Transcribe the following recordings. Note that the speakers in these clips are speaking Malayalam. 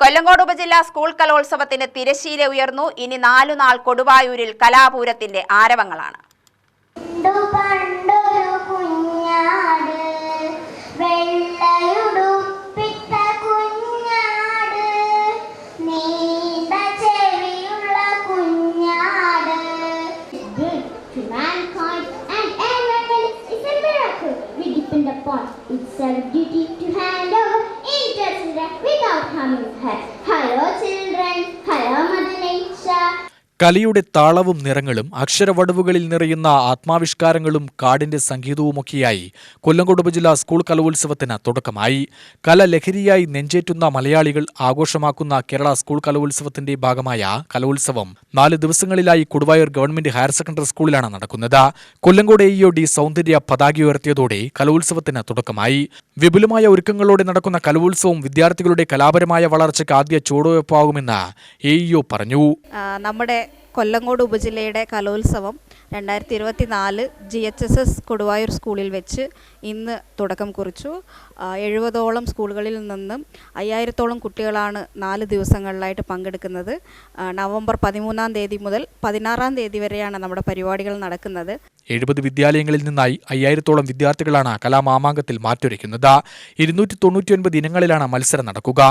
കൊല്ലങ്കോട് ഉപജില്ലാ സ്കൂൾ കലോത്സവത്തിന് തിരശ്ശീല ഉയർന്നു. ഇനി നാലുനാൾ കൊടുവായൂരിൽ കലാപൂരത്തിന്റെ ആരവങ്ങളാണ്. പണ്ടു upon our duty to hand over children without harming her. Hello children, hello Mother Nature. കലയുടെ താളവും നിറങ്ങളും അക്ഷരവടവുകളിൽ നിറയുന്ന ആത്മാവിഷ്കാരങ്ങളും കാടിന്റെ സംഗീതവുമൊക്കെയായി കൊല്ലങ്കോട് ഉപജില്ലാ സ്കൂൾ കലോത്സവത്തിന് തുടക്കമായി. കല ലഹരിയായി നെഞ്ചേറ്റുന്ന മലയാളികൾ ആഘോഷമാക്കുന്ന കേരള സ്കൂൾ കലോത്സവത്തിന്റെ ഭാഗമായ കലോത്സവം നാല് ദിവസങ്ങളിലായി കൊടുവായൂർ ഗവൺമെന്റ് ഹയർ സെക്കൻഡറി സ്കൂളിലാണ് നടക്കുന്നത്. കൊല്ലങ്കോട് എ ഡി സൗന്ദര്യ പതാക ഉയർത്തിയതോടെ കലോത്സവത്തിന് തുടക്കമായി. വിപുലമായ ഒരുക്കങ്ങളോടെ നടക്കുന്ന കലോത്സവം വിദ്യാർത്ഥികളുടെ കലാപരമായ വളർച്ചയ്ക്ക് ആദ്യ ചുവടുവയ്പ്പാകുമെന്ന് എ പറഞ്ഞു. നമ്മുടെ കൊല്ലങ്കോട് ഉപജില്ലയുടെ കലോത്സവം രണ്ടായിരത്തി ഇരുപത്തി നാല് G H S S Koduvayur സ്കൂളിൽ വെച്ച് ഇന്ന് തുടക്കം കുറിച്ചു. എഴുപതോളം സ്കൂളുകളിൽ നിന്നും അയ്യായിരത്തോളം കുട്ടികളാണ് നാല് ദിവസങ്ങളിലായിട്ട് പങ്കെടുക്കുന്നത്. നവംബർ പതിമൂന്നാം തീയതി മുതൽ പതിനാറാം തീയതി വരെയാണ് നമ്മുടെ പരിപാടികൾ നടക്കുന്നത്. എഴുപത് വിദ്യാലയങ്ങളിൽ നിന്നായി അയ്യായിരത്തോളം വിദ്യാർത്ഥികളാണ് കലാമാമാങ്കത്തിൽ മാറ്റുരയ്ക്കുന്നത് ഇരുന്നൂറ്റി തൊണ്ണൂറ്റിയൊൻപത് ഇനങ്ങളിലാണ് മത്സരം നടക്കുക.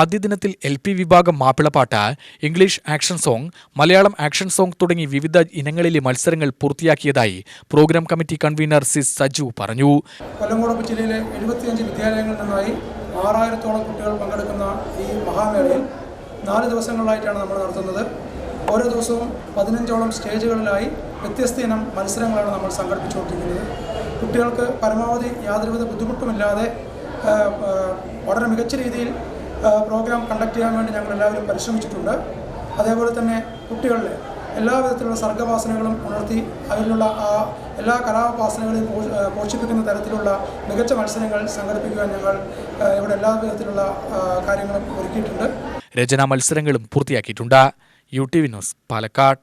ആദ്യ ദിനത്തിൽ എൽ പി വിഭാഗം Mappilappattu English action song Malayalam action song തുടങ്ങി വിവിധ ഇനങ്ങളിലെ മത്സരങ്ങൾ പൂർത്തിയാക്കിയതായി programme committee convener C Saju പറഞ്ഞു. കൊല്ലങ്കോട് ജില്ലയിലെ എഴുപത്തിയഞ്ച് വിദ്യാലയങ്ങളിൽ നിന്നായി ആറായിരത്തോളം കുട്ടികൾ പങ്കെടുക്കുന്ന ഈ മഹാമേളയിൽ നാല് ദിവസങ്ങളിലായിട്ടാണ് നമ്മൾ നടത്തുന്നത്. ഓരോ ദിവസവും പതിനഞ്ചോളം സ്റ്റേജുകളിലായി വ്യത്യസ്ത ഇനം മത്സരങ്ങളാണ് നമ്മൾ സംഘടിപ്പിച്ചുകൊണ്ടിരിക്കുന്നത്. കുട്ടികൾക്ക് പരമാവധി യാതൊരുവിധ ബുദ്ധിമുട്ടുമില്ലാതെ വളരെ മികച്ച രീതിയിൽ പ്രോഗ്രാം കണ്ടക്ട് ചെയ്യാൻ വേണ്ടി ഞങ്ങൾ എല്ലാവരും പരിശ്രമിച്ചിട്ടുണ്ട്. അതേപോലെ തന്നെ കുട്ടികളിലെ എല്ലാ വിധത്തിലുള്ള സർഗവാസനകളും ഉണർത്തി അതിലുള്ള ആ എല്ലാ കലാവാസനകളെയും പോഷിപ്പിക്കുന്ന തരത്തിലുള്ള മികച്ച മത്സരങ്ങൾ സംഘടിപ്പിക്കുവാൻ ഞങ്ങൾ ഇവിടെ എല്ലാ വിധത്തിലുള്ള കാര്യങ്ങളും ഒരുക്കിയിട്ടുണ്ട്. രചനാ മത്സരങ്ങളും പൂർത്തിയാക്കിയിട്ടുണ്ട്. U T V news Palakkad.